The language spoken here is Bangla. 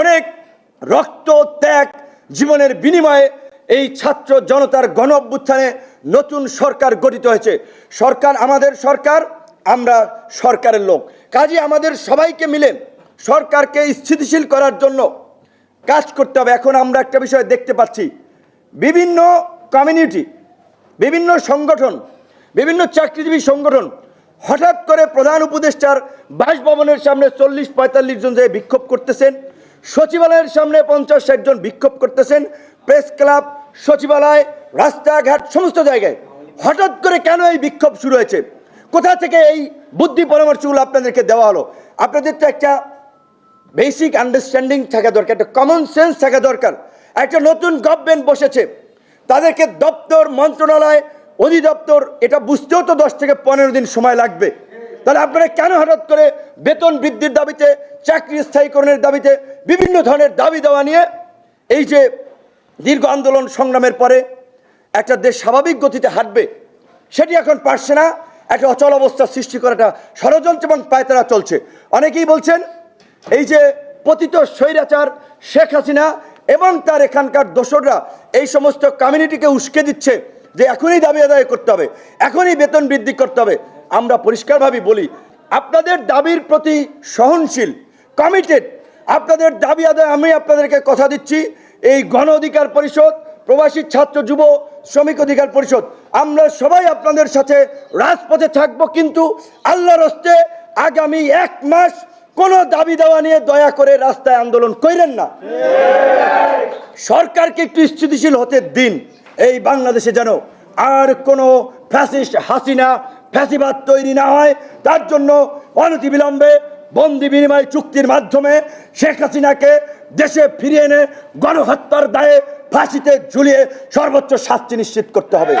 অনেক রক্ত, ত্যাগ জীবনের বিনিময়ে এই ছাত্র জনতার গণ অভ্যুত্থানে নতুন সরকার গঠিত হয়েছে। সরকার আমাদের সরকার, আমরা সরকারের লোক। কাজে আমাদের সবাইকে মিলে সরকারকে স্থিতিশীল করার জন্য কাজ করতে হবে। এখন আমরা একটা বিষয় দেখতে পাচ্ছি। বিভিন্ন কমিউনিটি, বিভিন্ন সংগঠন, বিভিন্ন চাকরিজীবী সংগঠন হঠাৎ করে প্রধান উপদেষ্টার বাসভবনের সামনে চল্লিশ পঁয়তাল্লিশ জন যে বিক্ষোভ করতেছেন সচিবালয়ের সামনে পঞ্চাশ ষাট জন বিক্ষোভ করতেছেন। প্রেস ক্লাব, সচিবালয়, রাস্তাঘাট, সমস্ত জায়গায়। হঠাৎ করে কেন এই বিক্ষোভ শুরু হয়েছে? কোথা থেকে এই বুদ্ধি পরামর্শগুলো আপনাদেরকে দেওয়া হলো? আপনাদের তো একটা বেসিক আন্ডারস্ট্যান্ডিং থাকা দরকার, একটা কমন সেন্স থাকা দরকার। একটা নতুন গভর্নমেন্ট বসেছে। তাদেরকে দপ্তর, মন্ত্রণালয়, অধিদপ্তর, এটা বুঝতেও তো দশ থেকে পনেরো দিন সময় লাগবে। তাহলে আপনারা কেন হঠাৎ করে বেতন বৃদ্ধির দাবিতে, চাকরি স্থায়ীকরণের দাবিতে বিভিন্ন ধরনের দাবি দেওয়া নিয়ে এই যে দীর্ঘ আন্দোলন সংগ্রামের পরে একটা দেশ স্বাভাবিক গতিতে হাঁটবে, সেটি এখন পারছে না। একটা অচল অবস্থা সৃষ্টি করাটা ষড়যন্ত্র এবং পায়তারা চলছে। অনেকেই বলছেন, এই যে পতিত স্বৈরাচার শেখ হাসিনা এবং তার এখানকার দোসররা এই সমস্ত কমিউনিটিকে উস্কে দিচ্ছে যে এখনই দাবি আদায় করতে হবে, এখনই বেতন বৃদ্ধি করতে হবে। আমরা পরিষ্কারভাবে বলি, আপনাদের দাবির প্রতি সহনশীল কমিটেড আপনাদের দাবি আদায় আমি আপনাদেরকে কথা দিচ্ছি, এই গণ অধিকার পরিষদ, প্রবাসী ছাত্র যুব শ্রমিক অধিকার পরিষদ, আমরা সবাই আপনাদের সাথে রাজপথে থাকব, কিন্তু আল্লাহর হস্তে আগামী এক মাস কোনো দাবি দেওয়া নিয়ে দয়া করে রাস্তায় আন্দোলন করেন না। সরকারকে একটু স্থিতিশীল হতে দিন, এই বাংলাদেশে যেন আর কোনো ফ্যাসিস্ট হাসিনা ফ্যাসিবাদ তৈরি না হয়, তার জন্য অনতিবিলম্বে বন্দি বিনিময় চুক্তির মাধ্যমে শেখ হাসিনাকে দেশে ফিরিয়ে এনে গণহত্যার দায়ে ফাঁসিতে ঝুলিয়ে সর্বোচ্চ শাস্তি নিশ্চিত করতে হবে।